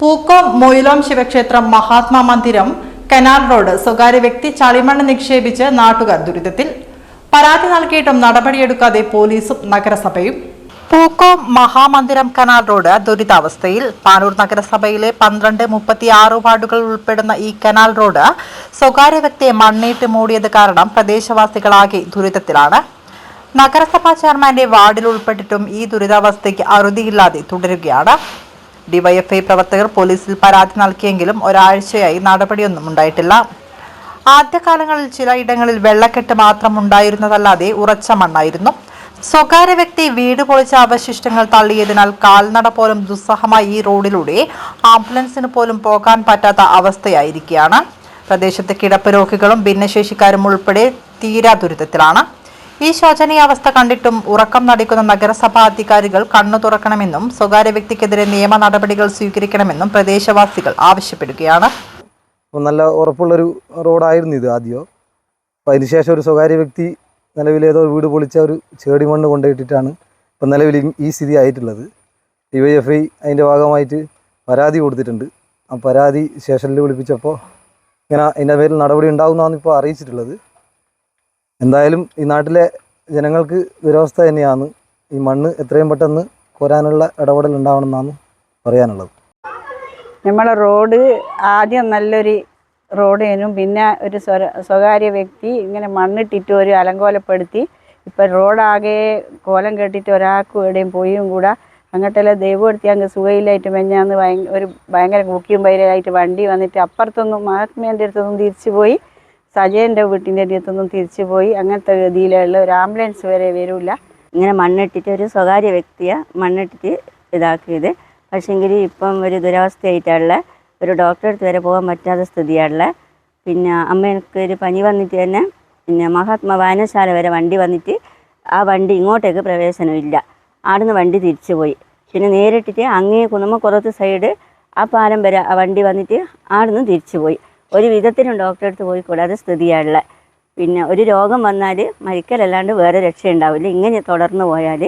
പൂക്കോം മൊയിലോം ശിവക്ഷേത്രം മഹാത്മാ മന്ദിരം canal road സ്വകാര്യ വ്യക്തി ചളിമണ്ണ് നിക്ഷേപിച്ച് നാട്ടുകാർ ദുരിതത്തിൽ. പരാതി നൽകിയിട്ടും നടപടിയെടുക്കാതെ പോലീസും നഗരസഭയും. പൂക്കോം മഹാമന്ദിരം കനാൽ റോഡ് ദുരിതാവസ്ഥയിൽ പാനൂർ നഗരസഭയിലെ പന്ത്രണ്ട് മുപ്പത്തി ആറ് വാർഡുകൾ ഉൾപ്പെടുന്ന ഈ കനാൽ റോഡ് സ്വകാര്യ വ്യക്തിയെ മണ്ണിട്ട് മൂടിയത് കാരണം പ്രദേശവാസികളാകെ ദുരിതത്തിലാണ്. നഗരസഭാ ചെയർമാന്റെ വാർഡിൽ ഉൾപ്പെട്ടിട്ടും ഈ ദുരിതാവസ്ഥയ്ക്ക് അറുതിയില്ലാതെ തുടരുകയാണ്. ഡിവൈഎഫ്ഐ പ്രവർത്തകർ പോലീസിൽ പരാതി നൽകിയെങ്കിലും ഒരാഴ്ചയായി നടപടിയൊന്നും ഉണ്ടായിട്ടില്ല. ആദ്യകാലങ്ങളിൽ ചിലയിടങ്ങളിൽ വെള്ളക്കെട്ട് മാത്രം ഉണ്ടായിരുന്നതല്ലാതെ ഉറച്ച മണ്ണായിരുന്നു. സ്വകാര്യ വ്യക്തി വീട് പൊളിച്ച അവശിഷ്ടങ്ങൾ തള്ളിയതിനാൽ കാൽനട പോലും ദുസ്സഹമായി ഈ റോഡിലൂടെ ആംബുലൻസിന് പോലും പോകാൻ പറ്റാത്ത അവസ്ഥയായിരിക്കുകയാണ്. പ്രദേശത്തെ കിടപ്പ് രോഗികളും ഭിന്നശേഷിക്കാരും ഉൾപ്പെടെ തീരാ ദുരിതത്തിലാണ്. ഈ ശോചനീയാവസ്ഥ കണ്ടിട്ടും ഉറക്കം നടിക്കുന്ന നഗരസഭാ അധികാരികൾ കണ്ണു തുറക്കണമെന്നും സ്വകാര്യ വ്യക്തിക്കെതിരെ നിയമ നടപടികൾ സ്വീകരിക്കണമെന്നും പ്രദേശവാസികൾ ആവശ്യപ്പെടുകയാണ്. നല്ല ഉറപ്പുള്ളൊരു റോഡായിരുന്നു ഇത് ആദ്യം. അപ്പം അതിനുശേഷം ഒരു സ്വകാര്യ വ്യക്തി നിലവിലേതോ വീട് പൊളിച്ച ഒരു ചേടി മണ്ണ് കൊണ്ടുപോയിട്ടിട്ടാണ് ഇപ്പം നിലവിൽ ഈ സ്ഥിതി ആയിട്ടുള്ളത്. ഡി വൈ എഫ് ഐ അതിന്റെ ഭാഗമായിട്ട് പരാതി കൊടുത്തിട്ടുണ്ട്. ആ പരാതി സ്റ്റേഷനിൽ വിളിപ്പിച്ചപ്പോൾ ഇങ്ങനെ അതിന്റെ പേരിൽ നടപടി ഉണ്ടാകുന്നതാണ് ഇപ്പോൾ അറിയിച്ചിട്ടുള്ളത്. എന്തായാലും ഈ നാട്ടിലെ ജനങ്ങൾക്ക് ദുരവസ്ഥ തന്നെയാണ് ഈ മണ്ണ് എത്രയും പെട്ടെന്ന് കോരാനുള്ള ഇടപെടൽ ഉണ്ടാവണമെന്നാണ് പറയാനുള്ളത്. നമ്മളെ റോഡ് ആദ്യം നല്ലൊരു റോഡേനും പിന്നെ ഒരു സ്വകാര്യ വ്യക്തി ഇങ്ങനെ മണ്ണിട്ടിട്ട് ഒരു അലങ്കോലപ്പെടുത്തി ഇപ്പം റോഡാകെ കോലം കെട്ടിട്ട് ഒരാൾക്കും എവിടെയും പോയും കൂടെ. അങ്ങോട്ടെല്ലാം ദൈവം എടുത്തി അങ്ങ് സുഖയിലായിട്ട് മെഞ്ഞാന്ന് ഭയ ഒരു ഭയങ്കര കുക്കിയും പൈരലായിട്ട് വണ്ടി വന്നിട്ട് അപ്പുറത്തൊന്നും മഹാത്മേന്റെ അടുത്തൊന്നും തിരിച്ചു പോയി. സജയന്റെ വീട്ടിന്റെ അടുത്തൊന്നും തിരിച്ചു പോയി. അങ്ങനത്തെ ഗതിയിലുള്ള ഒരു ആംബുലൻസ് വരെ വരില്ല ഇങ്ങനെ മണ്ണിട്ടിട്ട് ഒരു സ്വകാര്യ വ്യക്തിയെ മണ്ണിട്ടിട്ട് ഇതാക്കിയത്. പക്ഷേങ്കിൽ ഇപ്പം ഒരു ദുരവസ്ഥയായിട്ടുള്ള ഒരു ഡോക്ടറെ അടുത്ത് വരെ പോകാൻ പറ്റാത്ത സ്ഥിതിയുള്ള പിന്നെ അമ്മയ്ക്ക് ഒരു പനി വന്നിട്ട് തന്നെ പിന്നെ മഹാത്മാ വായനശാല വരെ വണ്ടി വന്നിട്ട് ആ വണ്ടി ഇങ്ങോട്ടേക്ക് പ്രവേശനമില്ല ആടുന്ന് വണ്ടി തിരിച്ചു പോയി. പിന്നെ നേരിട്ടിട്ട് അങ്ങേ കുന്നമ്മക്കുറത്ത് സൈഡ് ആ പാലം വരെ ആ വണ്ടി വന്നിട്ട് ആടുന്ന് തിരിച്ചു പോയി. ഒരു വിധത്തിനും ഡോക്ടറെ അടുത്ത് പോയി കൂടാതെ സ്ഥിതിയാണുള്ളത് പിന്നെ ഒരു രോഗം വന്നാൽ മരിക്കലല്ലാണ്ട് വേറെ രക്ഷയുണ്ടാവില്ല. ഇങ്ങനെ തുടർന്ന് പോയാൽ